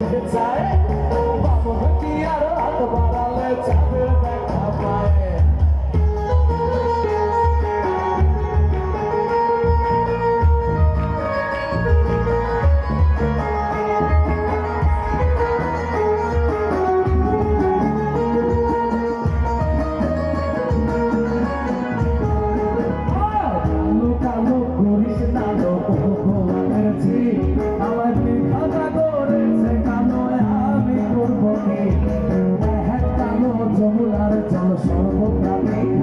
চায় বাবু কি আর হাত বাড়ালে চাঁদের দেখা পায়। I'm the phone about me.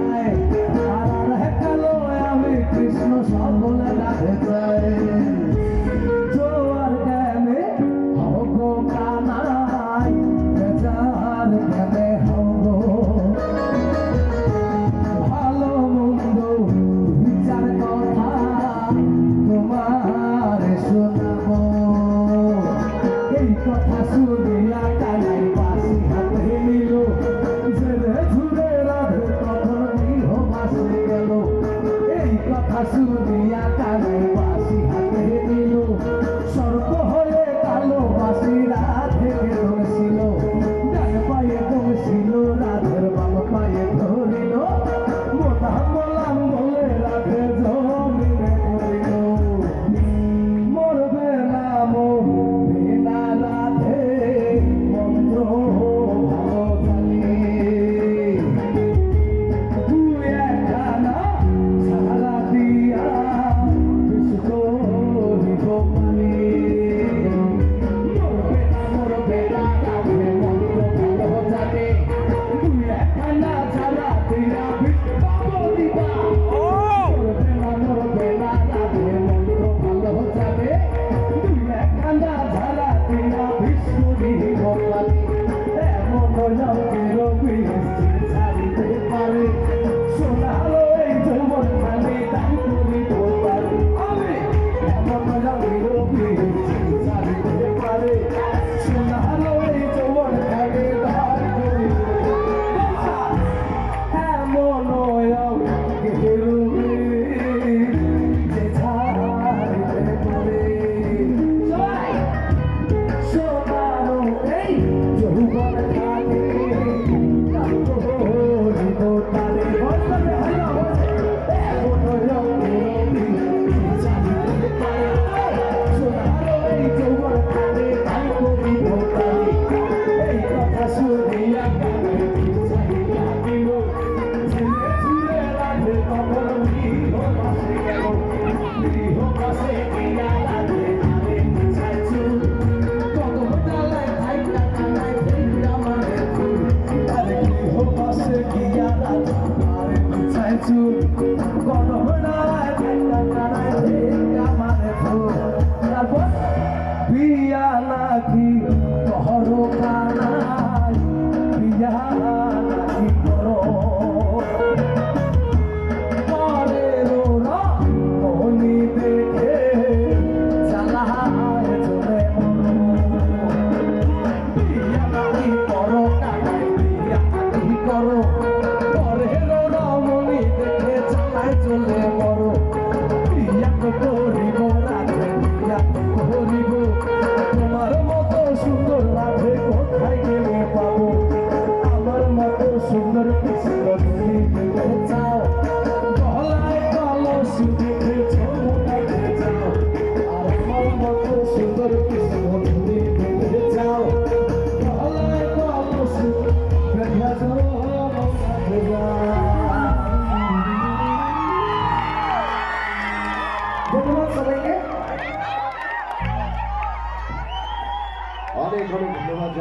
Bộ.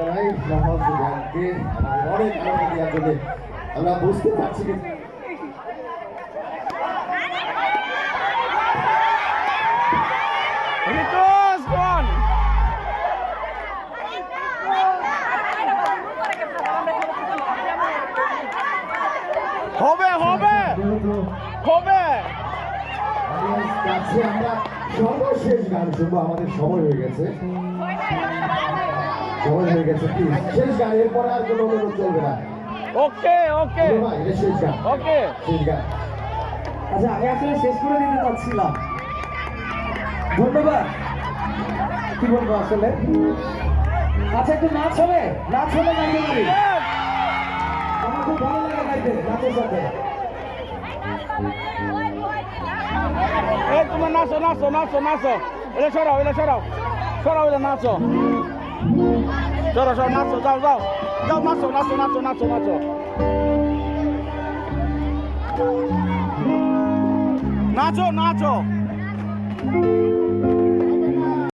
জানাই মহাজ ব্যাংকে আমাদের অনেক আনন্দ দেওয়ার জন্য আমরা বুঝতে পারছি হবে হবে হবে কাছে আমরা সর্বশেষ গান শুনব আমাদের সময় হয়ে গেছে। সময় হয়ে গেছে শেষ গান এরপরে আর কোনো অনুরোধ চলবে না। ওকে ওকে। শেষ গান। ওকে। শেষ গান। আচ্ছা আমি আসলে শেষ করে দিতে চাচ্ছিলাম। ধন্যবাদ। কি বলব আসলে? আচ্ছা একটু নাচ হবে নাচ হবে গাইতে পারি আমার খুব ভালো লাগে গাইতে নাচের সাথে। এই তোমার নাচো নাচো নাচো নাচো। এটা সরাও এটা সরাও। সরাও এটা নাচো। চলো সব নাচো যাও যাও। যাও নাচো নাচো নাচো নাচো নাচো। নাচো নাচো।